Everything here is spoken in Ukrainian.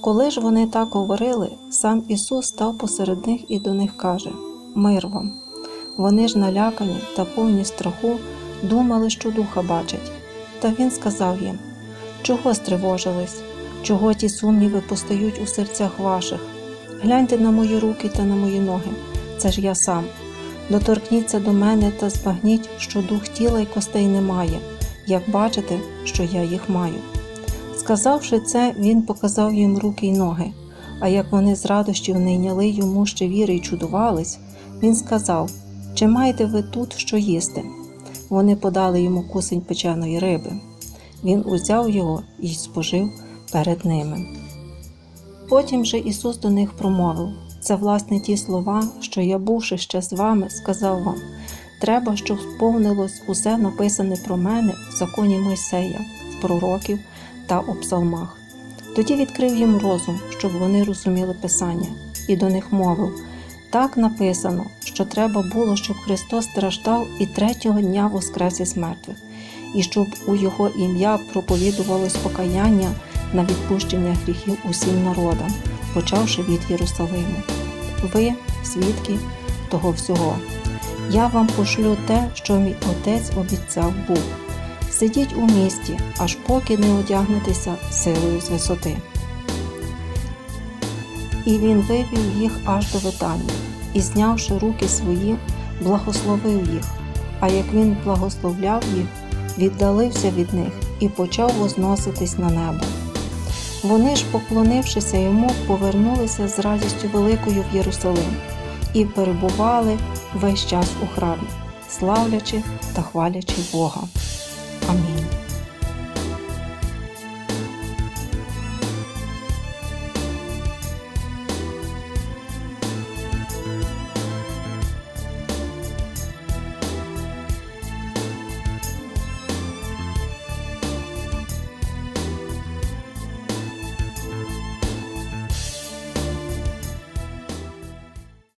Коли ж вони так говорили, сам Ісус став посеред них і до них каже: Мир вам. Вони ж налякані та повні страху думали, що духа бачать. Та він сказав їм: Чого стривожились? Чого ті сумніви постають у серцях ваших? Гляньте на мої руки та на мої ноги, це ж я сам. Доторкніться до мене та збагніть, що дух тіла й костей немає, як бачите, що я їх маю. Сказавши це, він показав їм руки й ноги, а як вони з радощів не йняли йому ще віри й чудувались, він сказав: Чи маєте ви тут що їсти? Вони подали йому кусень печеної риби. Він узяв його і спожив перед ними. Потім же Ісус до них промовив це власне ті слова, що я, бувши ще з вами, сказав вам: треба, щоб сповнилось усе написане про мене в законі Мойсея, в пророків та у псалмах. Тоді відкрив їм розум, щоб вони розуміли Писання, і до них мовив: так написано, що треба було, щоб Христос страждав і третього дня воскрес із мертвих, і щоб у Його ім'я проповідувалось покаяння на відпущення гріхів усім народам, почавши від Єрусалиму. Ви, свідки того всього. Я вам пошлю те, що мій отець обіцяв був. Сидіть у місті, аж поки не одягнетеся силою з висоти. І він вивів їх аж до Витанії, і, знявши руки свої, благословив їх. А як він благословляв їх, віддалився від них і почав возноситись на небо. Вони ж, поклонившися йому, повернулися з радістю великою в Єрусалим і перебували весь час у храмі, славлячи та хвалячи Бога. 감 사.